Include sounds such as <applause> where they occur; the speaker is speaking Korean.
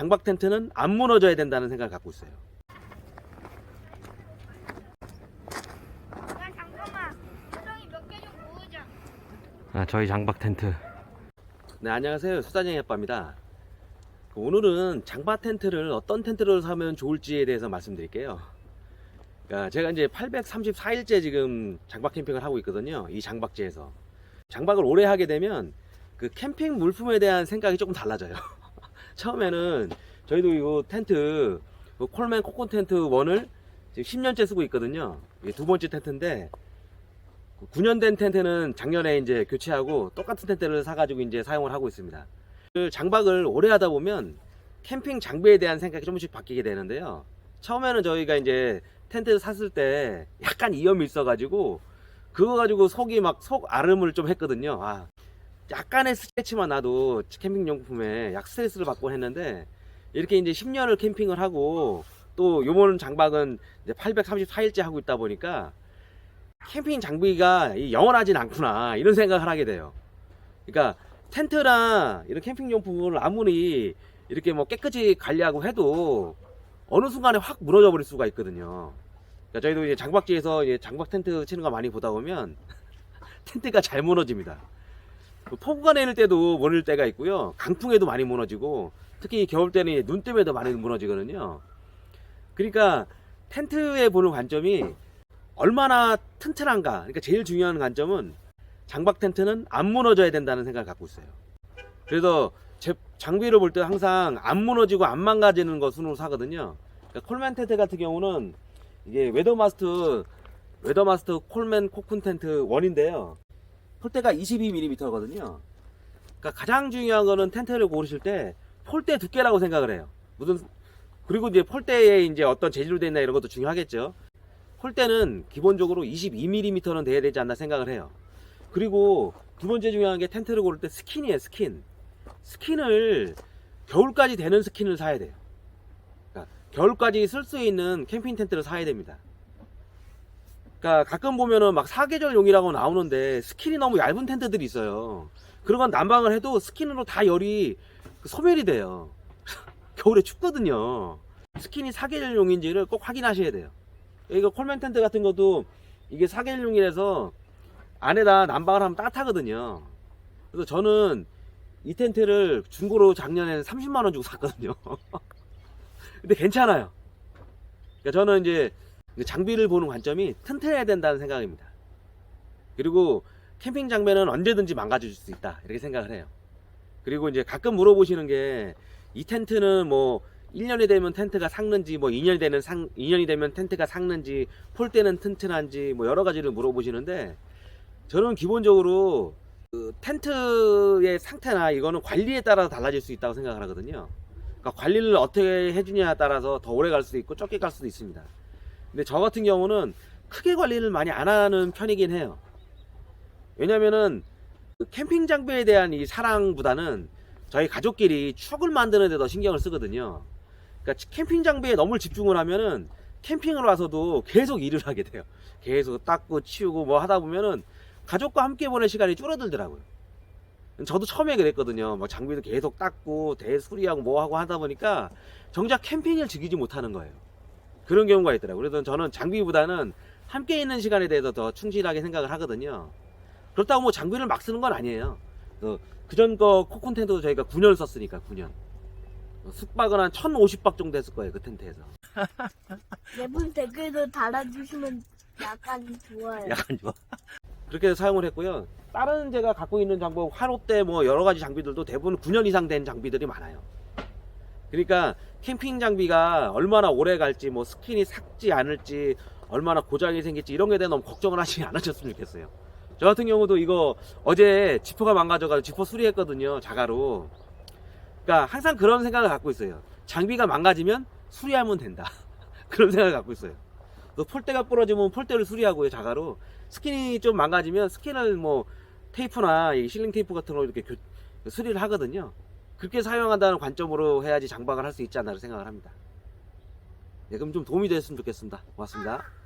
장박 텐트는 안 무너져야 된다는 생각을 갖고 있어요. 야 잠깐만 표정이 몇 개좀 보여줘 아, 저희 장박 텐트. 네, 안녕하세요. 수다쟁이 아빠입니다. 오늘은 장박 텐트를 어떤 텐트를 사면 좋을지에 대해서 말씀드릴게요. 그러니까 제가 이제 834일째 지금 장박 캠핑을 하고 있거든요. 이 장박지에서. 장박을 오래 하게 되면 그 캠핑 물품에 대한 생각이 조금 달라져요. <laughs> 처음에는 저희도 이 텐트, 그 콜맨 코콘 텐트 원을 지금 10년째 쓰고 있거든요. 이게 두 번째 텐트인데 9년 된 텐트는 작년에 이제 교체하고 똑같은 텐트를 사가지고 이제 사용을 하고 있습니다. 그 장박을 오래 하다 보면 캠핑 장비에 대한 생각이 조금씩 바뀌게 되는데요. 처음에는 저희가 이제 텐트를 샀을 때 약간 이염이 있어가지고 그거 가지고 속이 막 속 아름을 좀 했거든요. 아, 약간의 스트레치만 나도 캠핑 용품에 약 스트레스를 받곤 했는데 이렇게 이제 10년을 캠핑을 하고 또 요번 장박은 이제 834일째 하고 있다 보니까 캠핑 장비가 이 영원하진 않구나 이런 생각을 하게 돼요. 그러니까 텐트나 이런 캠핑 용품을 아무리 이렇게 뭐 깨끗이 관리하고 해도 어느 순간에 확 무너져 버릴 수가 있거든요. 그러니까 저희도 이제 장박지에서 이제 장박 텐트 치는 거 많이 보다 보면 <laughs> 텐트가 잘 무너집니다. 그 폭우가 내릴 때도 무너질 때가 있고요. 강풍에도 많이 무너지고 특히 겨울 때는 눈 때문에도 많이 무너지거든요. 그러니까 텐트에 보는 관점이 얼마나 튼튼한가. 그러니까 제일 중요한 관점은 장박 텐트는 안 무너져야 된다는 생각을 갖고 있어요. 그래서 제 장비를 볼 때 항상 안 무너지고 안 망가지는 것으로 사거든요. 그러니까 콜맨 텐트 같은 경우는 이게 웨더마스터 웨더마스터 콜맨 코쿤 텐트 원인데요. 폴대가 22mm거든요. 그러니까 가장 중요한 거는 텐트를 고르실 때 폴대 두께라고 생각을 해요. 무슨 그리고 이제 폴대에 이제 어떤 재질로 되어 있나 이런 것도 중요하겠죠. 폴대는 기본적으로 22mm는 돼야 되지 않나 생각을 해요. 그리고 두 번째 중요한 게 텐트를 고를 때 스킨이에요, 스킨. 스킨을 겨울까지 되는 스킨을 사야 돼요. 그러니까 겨울까지 쓸 수 있는 캠핑 텐트를 사야 됩니다. 그러니까 가끔 보면은 막 사계절용이라고 나오는데 스킨이 너무 얇은 텐트들이 있어요. 그런 건 난방을 해도 스킨으로 다 열이 그 소멸이 돼요. <laughs> 겨울에 춥거든요. 스킨이 사계절용인지를 꼭 확인하셔야 돼요. 이거 콜맨 텐트 같은 것도 이게 사계절용이라서 안에다 난방을 하면 따뜻하거든요. 그래서 저는 이 텐트를 중고로 작년에 30만 원 주고 샀거든요. <laughs> 근데 괜찮아요. 그러니까 저는 이제 장비를 보는 관점이 튼튼해야 된다는 생각입니다. 그리고 캠핑 장비는 언제든지 망가질 수 있다 이렇게 생각을 해요. 그리고 이제 가끔 물어보시는 게 이 텐트는 뭐 1년이 되면 텐트가 삭는지 뭐 2년이 되는 상 2년이 되면 텐트가 삭는지 폴대는 튼튼한지 뭐 여러 가지를 물어보시는데 저는 기본적으로 그 텐트의 상태나 이거는 관리에 따라 달라질 수 있다고 생각을 하거든요. 그러니까 관리를 어떻게 해주냐에 따라서 더 오래 갈 수도 있고 적게 갈 수도 있습니다. 근데 저 같은 경우는 크게 관리를 많이 안 하는 편이긴 해요. 왜냐면은 그 캠핑 장비에 대한 이 사랑보다는 저희 가족끼리 추억을 만드는 데 더 신경을 쓰거든요. 그러니까 캠핑 장비에 너무 집중을 하면은 캠핑을 와서도 계속 일을 하게 돼요. 계속 닦고 치우고 뭐 하다 보면은 가족과 함께 보낼 시간이 줄어들더라고요. 저도 처음에 그랬거든요. 막 장비도 계속 닦고 대수리하고 뭐 하고 하다 보니까 정작 캠핑을 즐기지 못하는 거예요. 그런 경우가 있더라고요. 그래서 저는 장비보다는 함께 있는 시간에 대해서 더 충실하게 생각을 하거든요. 그렇다고 뭐 장비를 막 쓰는 건 아니에요. 그전 거 코콘 텐트도 저희가 9년 썼으니까 9년. 숙박은 한 1050박 정도 했을 거예요. 그 텐트에서. 예쁜 댓글도 달아주시면 약간 좋아요 약간 좋아. 그렇게 해서 사용을 했고요. 다른 제가 갖고 있는 장비, 화롯대 뭐 여러 가지 장비들도 대부분 9년 이상 된 장비들이 많아요. 그러니까 캠핑 장비가 얼마나 오래 갈지, 뭐 스킨이 삭지 않을지, 얼마나 고장이 생길지 이런 거에 대해 너무 걱정을 하지 <laughs> 않으셨으면 좋겠어요. 저 같은 경우도 이거 어제 지퍼가 망가져가지고 지퍼 수리했거든요. 자가로. 그러니까 항상 그런 생각을 갖고 있어요. 장비가 망가지면 수리하면 된다. <laughs> 그런 생각을 갖고 있어요. 또 폴대가 부러지면 폴대를 수리하고요. 자가로. 스킨이 좀 망가지면 스킨을 뭐 테이프나 이 실링 테이프 같은 거 이렇게 교- 수리를 하거든요. 그렇게 사용한다는 관점으로 해야지 장박을 할 수 있지 않나 생각을 합니다. 네, 그럼 좀 도움이 됐으면 좋겠습니다. 고맙습니다.